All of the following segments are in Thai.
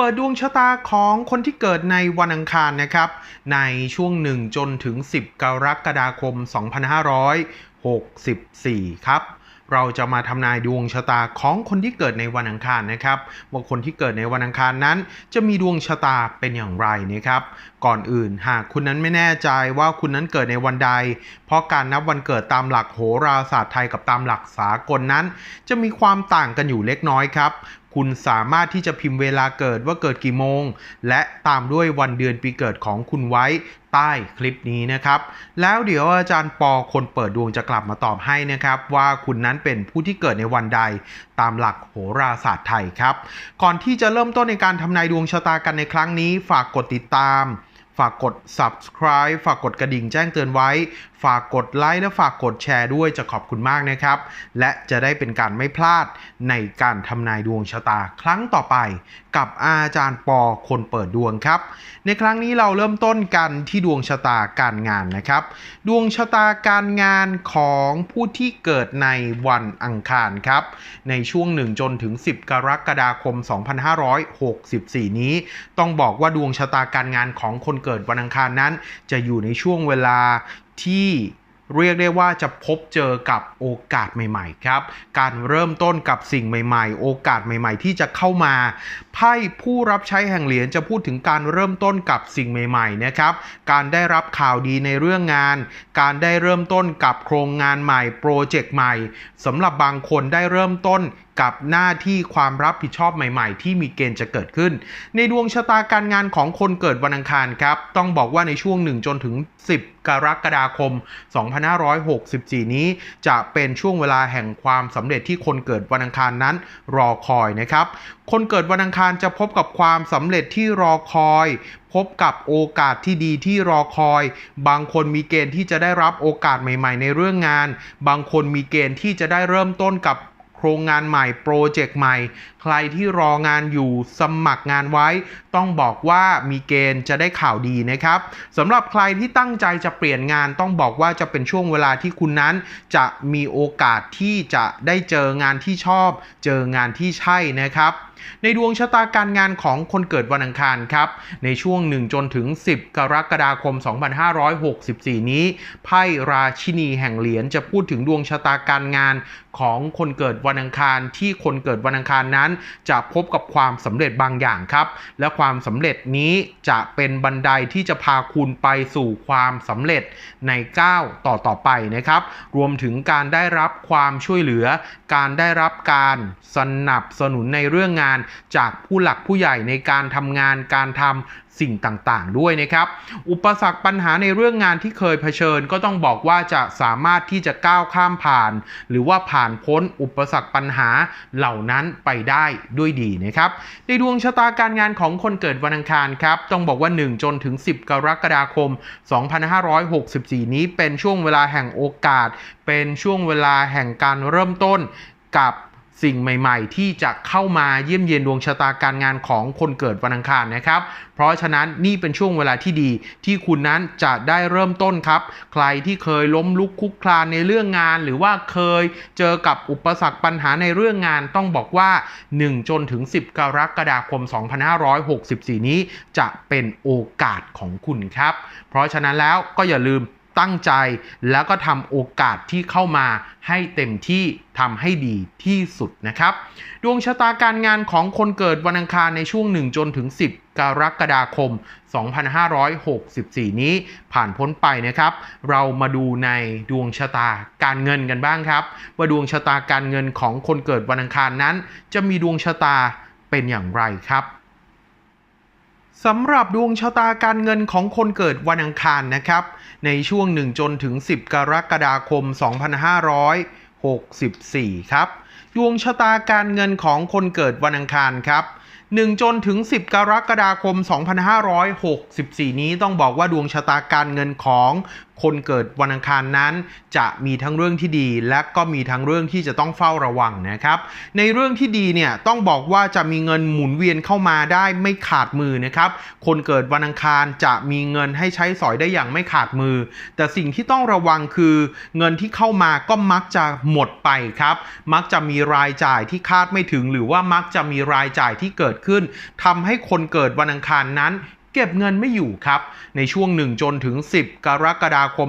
เปิดดวงชะตาของคนที่เกิดในวันอังคารนะครับ ในช่วง 1 จนถึง 10 กรกฎาคม 2564 ครับเราจะมาทำนายดวงชะตาของคนที่เกิดในวันอังคารนะครับว่าคนที่เกิดในวันอังคารนั้น จะมีดวงชะตาเป็นอย่างไรนะครับ ก่อนอื่นหากคุณนั้นไม่แน่ใจว่าคุณนั้นเกิดในวันใด เพราะการนับวันเกิดตามหลักโหราศาสตร์ไทยกับตามหลักสากลนั้น จะมีความต่างกันอยู่เล็กน้อยครับ คุณสามารถที่จะพิมพ์เวลาเกิดว่าเกิดกี่โมง และตามด้วยวันเดือนปีเกิดของคุณไว้ใต้คลิปนี้นะครับ แล้วเดี๋ยวอาจารย์ปอคนเปิดดวงจะกลับมาตอบให้นะครับ ว่าคุณนั้นเป็นผู้ที่เกิดในวันใดตามหลักโหราศาสตร์ไทยครับ ก่อนที่จะเริ่มต้นในการทำนายดวงชะตากันในครั้งนี้ ฝากกดติดตาม ฝากกด subscribe ฝากกดกระดิ่งแจ้งเตือนไว้ฝากกดไลค์และฝากกดแชร์ด้วยจะขอบคุณมากนะครับ และจะได้เป็นการไม่พลาดในการทำนายดวงชะตาครั้งต่อไป กับอาจารย์ปอคนเปิดดวงครับ ในครั้งนี้เราเริ่มต้นกันที่ดวงชะตาการงานนะครับ ดวงชะตาการงานของผู้ที่เกิดในวันอังคารครับ ในช่วง 1 จนถึง 10 กรกฎาคม 2564 นี้ ต้องบอกว่าดวงชะตาการงานของคนเกิดวันอังคารนั้น จะอยู่ในช่วงเวลา ที่เรียกได้ว่าจะพบเจอกับโอกาสใหม่ๆครับ การเริ่มต้นกับสิ่งใหม่ๆ โอกาสใหม่ๆ ที่จะเข้ามา ไพ่ผู้รับใช้แห่งเหรียญจะพูดถึงการเริ่มต้นกับสิ่งใหม่ ๆ นะครับ การได้รับข่าวดีในเรื่องงาน การได้เริ่มต้นกับโครงงานใหม่ โปรเจกต์ใหม่สำหรับบางคนได้เริ่มต้น กับหน้าที่ความรับผิดชอบใหม่ๆ ที่มีเกณฑ์จะเกิดขึ้น ในดวงชะตาการงานของคนเกิดวันอังคารครับ ต้องบอกว่าในช่วง 1 จนถึง 10 กรกฎาคม 2564 นี้ จะเป็นช่วงเวลาแห่งความสำเร็จที่คนเกิดวันอังคารนั้นรอคอยนะครับ คนเกิดวันอังคารจะพบกับความสำเร็จที่รอคอย พบกับโอกาสที่ดีที่รอคอย บางคนมีเกณฑ์ที่จะได้รับโอกาสใหม่ ๆ ในเรื่องงาน บางคนมีเกณฑ์ที่จะได้เริ่มต้นกับ โครงงานใหม่ โปรเจกต์ใหม่ ใครที่รองานอยู่สมัครงานไว้ ต้องบอกว่ามีเกณฑ์จะได้ข่าวดีนะครับสำหรับใครที่ตั้งใจจะเปลี่ยนงานต้องบอกว่าจะเป็นช่วงเวลาที่คุณนั้น จะมีโอกาสที่จะได้เจองานที่ชอบ เจองานที่ใช่นะครับ ในดวงชะตาการงานของคนเกิดวันอังคารครับ ในช่วง 1 จนถึง 10 กรกฎาคม 2564 นี้ ไพ่ราชินีแห่งเหรียญจะพูดถึงดวงชะตาการงานของคนเกิดวันอังคารที่คนเกิดวันอังคารนั้น จะพบกับความสำเร็จบางอย่างครับ และความสำเร็จนี้จะเป็นบันไดที่จะพาคุณไปสู่ความสำเร็จในก้าวต่อต่อไปนะครับ รวมถึงการได้รับความช่วยเหลือ การได้รับการสนับสนุนในเรื่องงานจากผู้หลักผู้ใหญ่ในการทำงานการทำสิ่งต่างๆ ด้วยนะครับ อุปสรรคปัญหาในเรื่องงานที่เคยเผชิญก็ต้องบอกว่าจะสามารถที่จะก้าวข้ามผ่าน หรือว่าผ่านพ้นอุปสรรคปัญหาเหล่านั้นไปได้ด้วยดีนะครับ ในดวงชะตาการงานของคนเกิดวันอังคารครับ ต้องบอกว่า 1 จนถึง 10 กรกฎาคม 2564 นี้เป็นช่วงเวลาแห่งโอกาส เป็นช่วงเวลาแห่งการเริ่มต้นกับ สิ่งใหม่ๆ ที่จะเข้ามาเยี่ยมเยียนดวงชะตาการงานของคนเกิดวันอังคารนะครับ เพราะฉะนั้นนี่เป็นช่วงเวลาที่ดีที่คุณนั้นจะได้เริ่มต้นครับ ใครที่เคยล้มลุกคลุกคลานในเรื่องงาน หรือว่าเคยเจอกับอุปสรรคปัญหาในเรื่องงานต้องบอกว่า 1 จนถึง 10 กรกฎาคม 2564 นี้จะเป็นโอกาสของคุณครับ เพราะฉะนั้นแล้วก็อย่าลืม ตั้งใจ แล้วก็ทำโอกาสที่เข้ามาให้เต็มที่ทำให้ดีที่สุดนะครับ ดวงชะตาการงานของคนเกิดวันอังคารในช่วง 1 จนถึง 10 กรกฎาคม 2564 นี้ผ่านพ้นไปนะครับ เรามาดูในดวงชะตาการเงินกันบ้างครับ ว่าดวงชะตาการเงินของคนเกิดวันอังคารนั้น จะมีดวงชะตาเป็นอย่างไรครับ สำหรับดวงชะตาการเงินของคนเกิดวันอังคารนะครับ ในช่วง 1 จนถึง 10 กรกฎาคม 2564 ครับ ดวงชะตาการเงินของคนเกิดวันอังคารครับ 1 จนถึง 10 กรกฎาคม 2564 นี้ต้องบอกว่าดวงชะตาการเงินของ คนเกิดวันอังคารนั้น จะมีทั้งเรื่องที่ดี และก็มีทั้งเรื่องที่จะต้องเฝ้าระวังนะครับ ในเรื่องที่ดีเนี่ยต้องบอกว่าจะมีเงินหมุนเวียนเข้ามาได้ไม่ขาดมือนะครับ คนเกิดวันอังคารจะมีเงินให้ใช้สอยได้อย่างไม่ขาดมือ แต่สิ่งที่ต้องระวังคือ เงินที่เข้ามาก็มักจะหมดไปครับ มักจะมีรายจ่ายที่คาดไม่ถึง หรือว่ามักจะมีรายจ่ายที่เกิดขึ้นทำให้คนเกิดวันอังคารนั้น เก็บเงินไม่อยู่ครับ ในช่วง 1 จนถึง 10 กรกฎาคม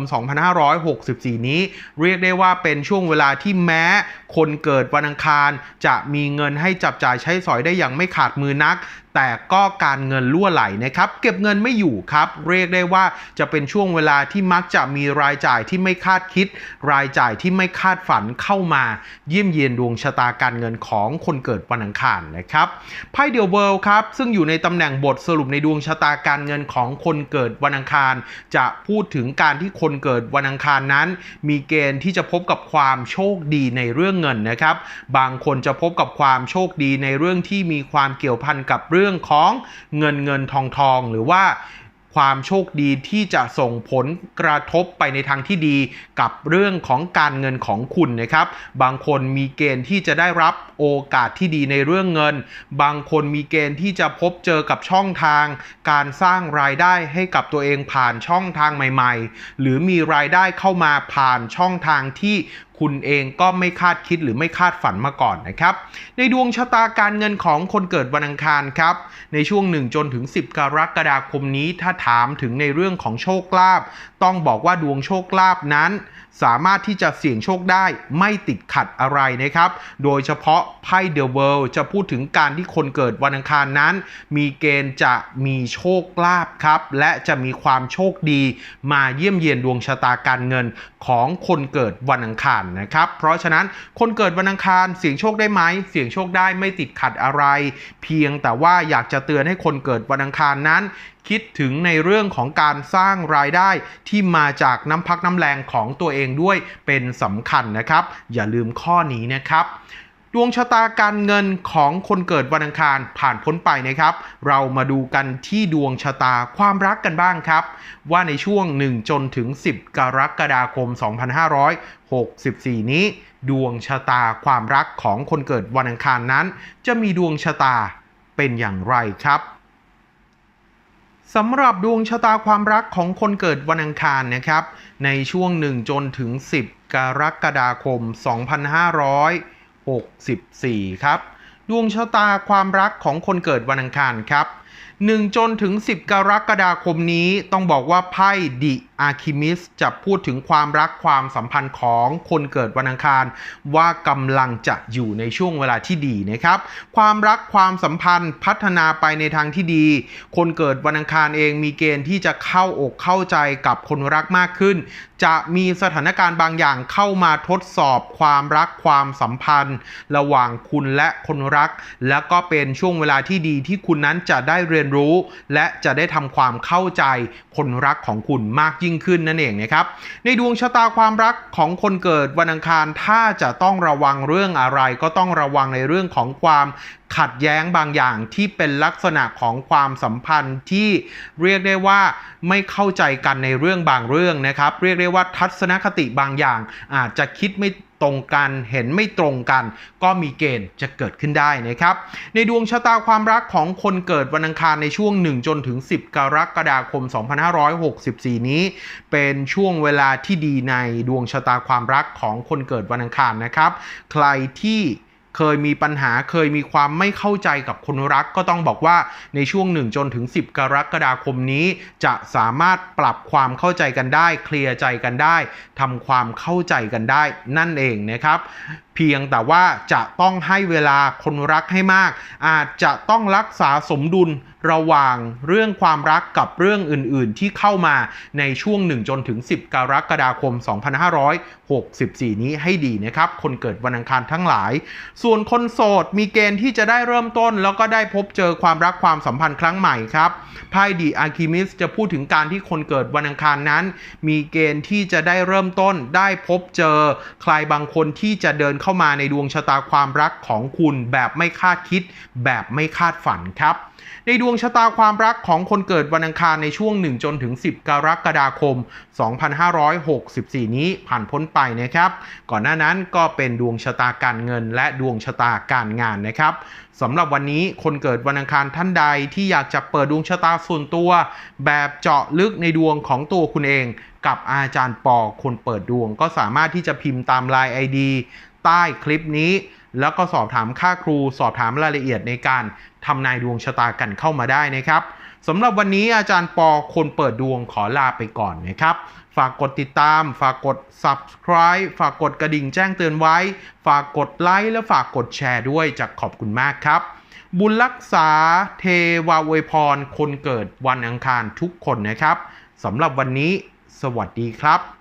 2564 นี้ เรียกได้ว่าเป็นช่วงเวลาที่แม้ คนเกิดวันอังคารจะมีเงินให้จับจ่ายใช้สอยได้อย่างไม่ขาดมือนักแต่ก็การเงินล่วไหลนะครับ เก็บเงินไม่อยู่ครับ เรียกได้ว่าจะเป็นช่วงเวลาที่มักจะมีรายจ่ายที่ไม่คาดคิด รายจ่ายที่ไม่คาดฝันเข้ามา เยี่ยมเยียนดวงชะตาการเงินของคนเกิดวันอังคารนะครับไพ่เดียวเวิลด์ครับ ซึ่งอยู่ในตำแหน่งบทสรุปในดวงชะตาการเงินของคนเกิดวันอังคาร จะพูดถึงการที่คนเกิดวันอังคารนั้น มีเกณฑ์ที่จะพบกับความโชคดีในเรื่องเงินนะครับ บางคนจะพบกับความโชคดีในเรื่องที่มีความเกี่ยวพันกับเรื่องื่องของเงินเงินทองทองหรือว่าความโชคดีที่จะส่งผลกระทบไปในทางที่ดีกับเรื่องของการเงินของคุณนะครับ บางคนมีเกณฑ์ที่จะได้รับโอกาสที่ดีในเรื่องเงิน บางคนมีเกณฑ์ที่จะพบเจอกับช่องทาง การสร้างรายได้ให้กับตัวเองผ่านช่องทางใหม่ ๆ หรือมีรายได้เข้ามาผ่านช่องทางที่ คุณเองก็ไม่คาดคิดหรือไม่คาดฝันมาก่อนนะครับ ในดวงชะตาการเงินของคนเกิดวันอังคารครับ ในช่วง1จนถึง 10 กรกฎาคมนี้ถ้าถามถึงในเรื่องของโชคลาภต้องบอกว่าดวงโชคลาภนั้น สามารถที่จะเสี่ยงโชคได้ไม่ติดขัดอะไรนะครับ โดยเฉพาะไพ่เดอะเวิลด์จะพูดถึงการที่คนเกิดวันอังคารนั้น มีเกณฑ์จะมีโชคลาภครับ และจะมีความโชคดีมาเยี่ยมเยียนดวงชะตาการเงินของคนเกิดวันอังคารนะครับ เพราะฉะนั้นคนเกิดวันอังคารเสี่ยงโชคได้ไหมเสี่ยงโชคได้ไม่ติดขัดอะไร เพียงแต่ว่าอยากจะเตือนให้คนเกิดวันอังคารนั้น คิดถึงในเรื่องของการสร้างรายได้ที่มาจากน้ำพักน้ำแรงของตัวเองด้วยเป็นสำคัญนะครับ อย่าลืมข้อนี้นะครับ ดวงชะตาการเงินของคนเกิดวันอังคารผ่านพ้นไปนะครับ เรามาดูกันที่ดวงชะตาความรักกันบ้างครับ ว่าในช่วง 1 จนถึง 10 กรกฎาคม 2564 นี้ ดวงชะตาความรักของคนเกิดวันอังคารนั้น จะมีดวงชะตาเป็นอย่างไรครับสำหรับดวงชะตาความรักของคนเกิดวันอังคารนะครับ ในช่วง 1 จนถึง 10 กรกฎาคม 64 ครับ ดวงชะตาความรักของคนเกิดวันอังคารครับ 1 จนถึง 10 กรกฎาคมนี้ต้องบอกว่าไพ่ดิอาคิมิสจะพูดถึงความรักความสัมพันธ์ของคนเกิดวันอังคาร ว่ากำลังจะอยู่ในช่วงเวลาที่ดีนะครับ ความรักความสัมพันธ์พัฒนาไปในทางที่ดี คนเกิดวันอังคารเองมีเกณฑ์ที่จะเข้าอกเข้าใจกับคนรักมากขึ้น จะมีสถานการณ์บางอย่างเข้ามาทดสอบความรักความสัมพันธ์ ระหว่างคุณและคนรัก และก็เป็นช่วงเวลาที่ดีที่คุณนั้นจะได้เรียนรู้ และจะได้ทำความเข้าใจคนรักของคุณมากยิ่งขึ้นนั่นเองนะครับ ในดวงชะตาความรักของคนเกิดวันอังคารถ้าจะต้องระวังเรื่องอะไร ก็ต้องระวังในเรื่องของความ ขัดแย้งบางอย่างที่เป็นลักษณะของความสัมพันธ์ที่เรียกได้ว่าไม่เข้าใจกันในเรื่องบางเรื่องนะครับ เรียกได้ว่าทัศนคติบางอย่าง อาจจะคิดไม่ตรงกันเห็นไม่ตรงกัน ก็มีเกณฑ์จะเกิดขึ้นได้นะครับ ในดวงชะตาความรักของคนเกิดวันอังคารในช่วง 1 จนถึง 10 กรกฎาคม 2564 นี้ เป็นช่วงเวลาที่ดีในดวงชะตาความรักของคนเกิดวันอังคารนะครับ ใครที่ เคยมีปัญหาเคยมีความไม่เข้าใจกับคนรักก็ต้องบอกว่าในช่วง1จนถึง 10 กรกฎาคมนี้ จะสามารถปรับความเข้าใจกันได้ เคลียร์ใจกันได้ทำความเข้าใจกันได้นั่นเองนะครับ พียงแต่ว่าจะต้องให้เวลาคนรักให้มาก อาจจะต้องรักษาสมดุลระหว่างเรื่องความรักกับเรื่องอื่น ๆ ที่เข้ามาในช่วง 1 จนถึง 10 กรกฎาคม 2564 นี้ให้ดีนะครับ คนเกิดวันอังคารทั้งหลาย ส่วนคนโสดมีเกณฑ์ที่จะได้เริ่มต้น แล้วก็ได้พบเจอความรักความสัมพันธ์ครั้งใหม่ครับไพ่ดีอาร์คิมิสจะพูดถึงการที่คนเกิดวันอังคารนั้น มีเกณฑ์ที่จะได้เริ่มต้น ได้พบเจอใครบางคนที่จะเดินเข้าเข้ามาในดวงชะตาความรักของคุณแบบไม่คาดคิด แบบไม่คาดฝันครับ ในดวงชะตาความรักของคนเกิดวันอังคารในช่วง 1 จนถึง 10 กรกฎาคม 2564 นี้ผ่านพ้นไปนะครับ ก่อนหน้านั้นก็เป็นดวงชะตาการเงิน และดวงชะตาการงานนะครับสำหรับวันนี้คนเกิดวันอังคารท่านใดที่อยากจะเปิดดวงชะตาส่วนตัว แบบเจาะลึกในดวงของตัวคุณเอง กับอาจารย์ปอคนเปิดดวงก็สามารถที่จะพิมพ์ตามไลน์ ID ใต้คลิปนี้ แล้วก็สอบถามค่าครู สอบถามรายละเอียดในการทำนายดวงชะตากันเข้ามาได้นะครับสำหรับวันนี้อาจารย์ปอคนเปิดดวงขอลาไปก่อนนะครับ ฝากกดติดตาม ฝากกด subscribe ฝากกดกระดิ่งแจ้งเตือนไว้ ฝากกดไลค์และฝากกดแชร์ด้วยจะขอบคุณมากครับ บุญรักษาเทวาวยพร คนเกิดวันอังคารทุกคนนะครับสำหรับวันนี้ สวัสดีครับ